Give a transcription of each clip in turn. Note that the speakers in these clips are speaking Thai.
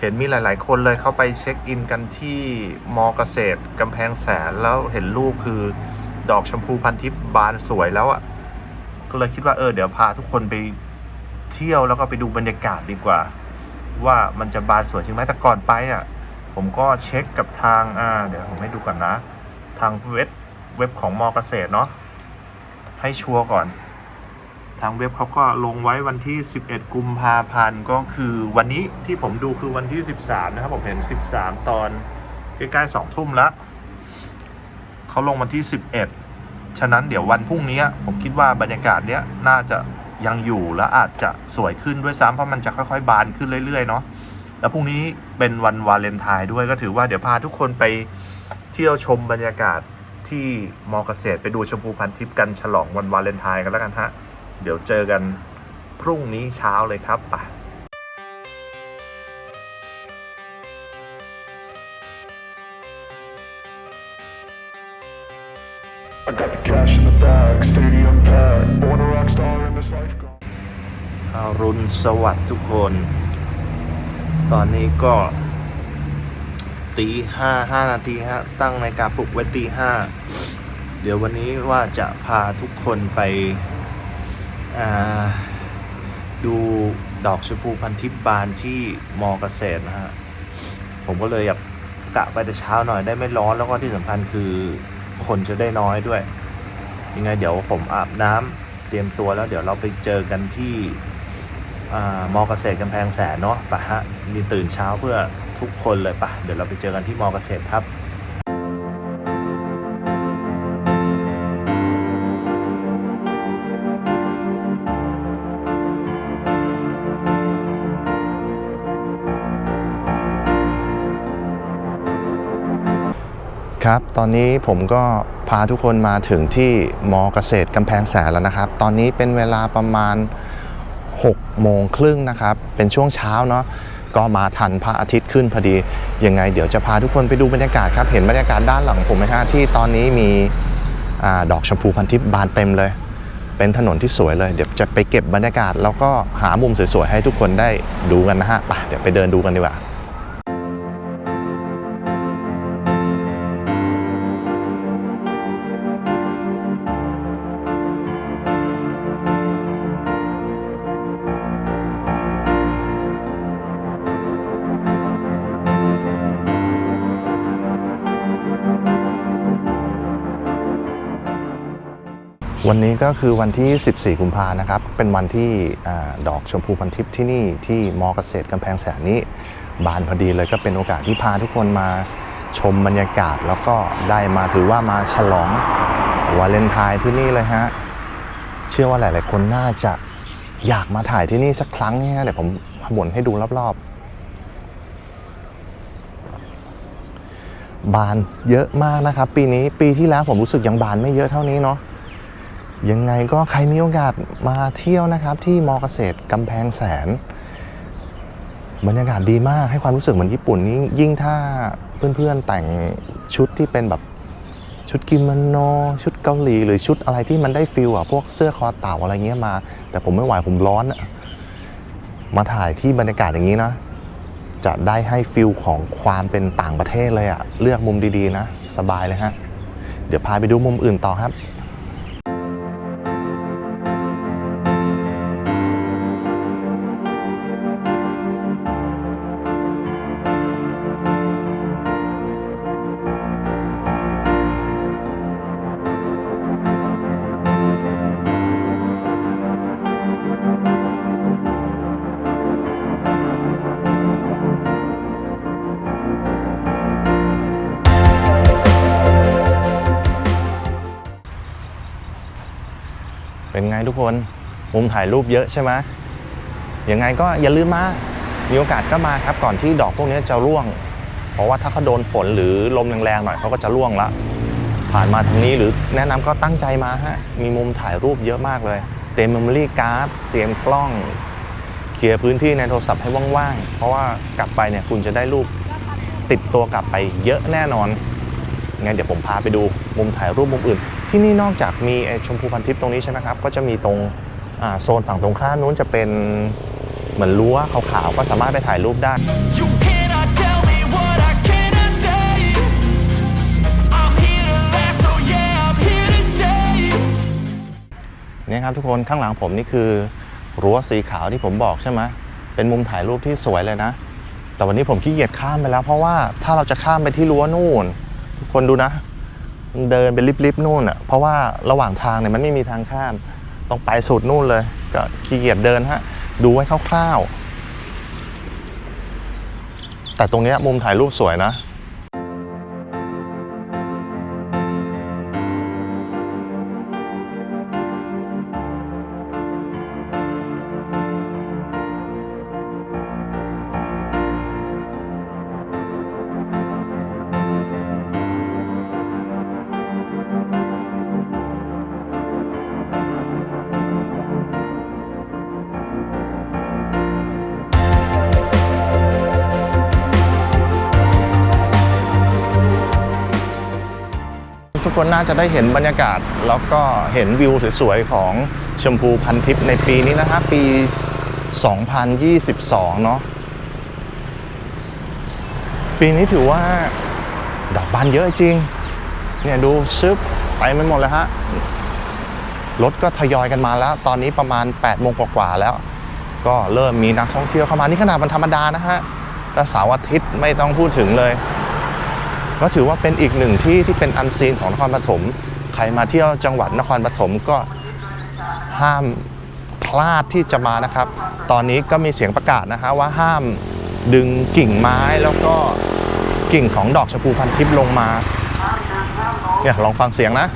เห็นมีหลาย ๆ คนเลยเข้าไปเช็คอินกันที่มอเกษตรกำแพงแสนแล้วเห็นรูปคือดอกชมพูพันทิพย์บานสวยแล้วอะก็เลยคิดว่าเออเดี๋ยวพาทุกคนไปเที่ยวแล้วก็ไปดูบรรยากาศดีกว่า ว่ามันจะบานสวยจริงไหมแต่ก่อนไปอะ ผมก็เช็คกับทางอ่าเดี๋ยวผมให้ดูก่อนนะ ทางเว็บเว็บของมอเกษตรเนาะให้ชัวร์ก่อน ทางเว็บเขาก็ลงไว้วันที่ 11 กุมภาพันธ์ก็คือวันนี้ที่ผมดูคือวันที่ 13 นะครับ ผมเห็น 13 ตอนใกล้ๆ2ทุ่มแล้วเขาลงวันที่ 11 ฉะนั้นเดี๋ยววันพรุ่งนี้ผมคิดว่าบรรยากาศเนี้ยน่าจะยังอยู่และอาจจะสวยขึ้นด้วยซ้ำเพราะมันจะค่อยๆ บานขึ้นเรื่อยๆเนาะแล้วพรุ่งนี้เป็นวันวาเลนไทน์ด้วยก็ถือว่าเดี๋ยวพาทุกคนไปเที่ยวชมบรรยากาศที่มอเกษตรไปดูชมพูพันทิพย์กันฉลองวันวาเลนไทน์กันแล้วกันฮะ เดี๋ยวเจอกันพรุ่งนี้เช้าเลยครับไป I got the cash in the bag, stadium packed. Born a rock star in this life, gone. อารุณสวัสดิ์ทุกคน ตอนนี้ก็ตีห้าห้านาทีฮะ ตั้งในาฬิการปลุกไว้ตีห้า เดี๋ยววันนี้ว่าจะพาทุกคนไปอ่า ดูดอกชมพูพันทิพย์บานที่มอเกษตรนะฮะ ผมก็เลยอยากกะไปแต่เช้าหน่อยได้ไม่ร้อนแล้วก็ที่สำคัญคือคนจะได้น้อยด้วย ยังไงเดี๋ยวผมอาบน้ำเตรียมตัวแล้วเดี๋ยวเราไปเจอกันที่มอเกษตรกำแพงแสนเนาะปะฮะมีตื่นเช้าเพื่อทุกคนเลยปะเดี๋ยวเราไปเจอกันที่มอเกษตรครับ ครับ ตอนนี้ผมก็พาทุกคนมาถึงที่มอเกษตรกำแพงแสนแล้วนะครับ ตอนนี้เป็นเวลาประมาณ6โมงครึ่งนะครับ เป็นช่วงเช้าเนาะ ก็มาทันพระอาทิตย์ขึ้นพอดี ยังไงเดี๋ยวจะพาทุกคนไปดูบรรยากาศครับ เห็นบรรยากาศด้านหลังผมไหมฮะที่ตอนนี้มีอดอกชมพูพันทิพย์บานเต็มเลย เป็นถนนที่สวยเลย เดี๋ยวจะไปเก็บบรรยากาศ แล้วก็หามุมสวยๆให้ทุกคนได้ดูกันนะฮะ ไปเดี๋ยวไปเดินดูกันดีกว่า วันนี้ก็คือวันที่ 14 กุมภานะครับ เป็นวันที่อดอกชมพูพันทิพย์ที่นี่ที่มอเกษตรกำแพงแสนนี้ บานพอดีเลยก็เป็นโอกาสที่พาทุกคนมาชมบรรยากาศ แล้วก็ได้มาถือว่ามาฉลองวาเลนไทน์ที่นี่เลยฮะ เชื่อว่าหลาย ๆ คนน่าจะอยากมาถ่ายที่นี่สักครั้งนี่ยเดี๋ยวผมหมุนให้ดูรอบ ๆ บานเยอะมากนะครับ ปีนี้ปีที่แล้วผมรู้สึกยังบานไม่เยอะเท่านี้เนาะ ยังไงก็ใครมีโอกาสมาเที่ยวนะครับ ที่มอเกษตรกำแพงแสน บรรยากาศดีมากให้ความรู้สึกเหมือนญี่ปุ่นยิ่งยิ่งถ้าเพื่อนๆแต่งชุดที่เป็นแบบชุดกิโมโนชุดเกาหลี หรือชุดอะไรที่มันได้ฟิลอะพวกเสื้อคอเต่าอะไรเงี้ยมา แต่ผมไม่ไหวผมร้อนอะมาถ่ายที่บรรยากาศอย่างนี้นะ จะได้ให้ฟิลของความเป็นต่างประเทศเลยอะเลือกมุมดีๆนะ สบายเลยฮะ เดี๋ยวพาไปดูมุมอื่นต่อครับ เป็นไงทุกคนมุมถ่ายรูปเยอะใช่ไหมยังไงก็อย่าลืมมา มีโอกาสก็มาครับก่อนที่ดอกพวกนี้จะร่วง เพราะว่าถ้าเขาโดนฝนหรือลมแรงๆหน่อยเขาก็จะร่วงละผ่านมาทางนี้หรือแนะนำก็ตั้งใจมาฮะมีมุมถ่ายรูปเยอะมากเลย เตรียมเมมโมรี่การ์ดเตรียมกล้องเคลียร์พื้นที่ในโทรศัพท์ให้ว่างๆ เพราะว่ากลับไปเนี่ยคุณจะได้รูปติดตัวกลับไปเยอะแน่นอนงั้นเดี๋ยวผมพาไปดูมุมถ่ายรูปมุมอื่น ที่นี่นอกจากมีไอ้ชมพูพันทิพย์ตรงนี้ใช่ไหมครับ ก็จะมีตรงอ่าโซนฝั่งตรงข้ามนู้นจะเป็นเหมือนรั้วขาวๆก็สามารถไปถ่ายรูปได้ You cannot tell me what I cannot say I'm here to last, so yeah, I'm here to stay เนี่ยครับทุกคนข้างหลังผมนี่คือรั้วสีขาวที่ผมบอกใช่ไหมเป็นมุมถ่ายรูปที่สวยเลยนะ แต่วันนี้ผมขี้เกียจข้ามไปแล้ว เพราะว่าถ้าเราจะข้ามไปที่รั้วนู่น ทุกคนดูนะ มันเดินไป็นลิบๆนู่นอะเพราะว่าระหว่างทางเนี่ยมันไม่มีทางข้ามต้องไปสุดนู่นเลย ก็ขี้เกียจเดินฮะดูไว้คร่าวๆแต่ตรงเนี้ยมุมถ่ายรูปสวยนะ คนน่าจะได้เห็นบรรยากาศ แล้วก็เห็นวิวสวยๆของชมพูพันทิพย์ในปีนี้นะฮะปี 2022 เนาะปีนี้ถือว่าดอกบานเยอะจริง เนี่ยดูชึบไปไม่หมดเลยฮะ รถก็ทยอยกันมาแล้ว ตอนนี้ประมาณ8โมงกว่าๆแล้ว ก็เริ่มมีนักท่องเที่ยวเข้ามา นี่ขนาดมันธรรมดานะฮะแต่เสาร์อาทิตย์ไม่ต้องพูดถึงเลย ก็ถือว่าเป็นอีกหนึ่งที่ที่เป็นอันซีนของนครปฐมใครมาเที่ยวจังหวัดนครปฐมก็ห้ามพลาดที่จะมานะครับ ตอนนี้ก็มีเสียงประกาศนะฮะว่าห้ามดึงกิ่งไม้แล้วก็กิ่งของดอกชมพูพันทิพย์ลงมาเนี่ยลองฟังเสียงนะ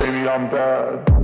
Baby, I'm bad.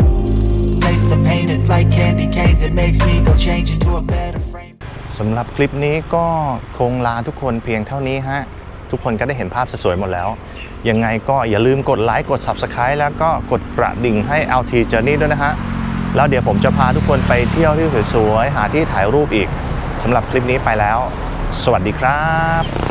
Taste the pain, it's like candy canes It makes me go change into a better frame สำหรับคลิปนี้ก็คงลาทุกคนเพียงเท่านี้ฮะ ทุกคนก็ได้เห็นภาพสวยๆหมดแล้ว ยังไงก็อย่าลืมกดไลค์กด Subscribe แล้วก็กดกระดิ่งให้ LT Journey ด้วยนะฮะ แล้วเดี๋ยวผมจะพาทุกคนไปเที่ยวที่สวยๆหาที่ถ่ายรูปอีกสำหรับคลิปนี้ไปแล้ว สวัสดีครับ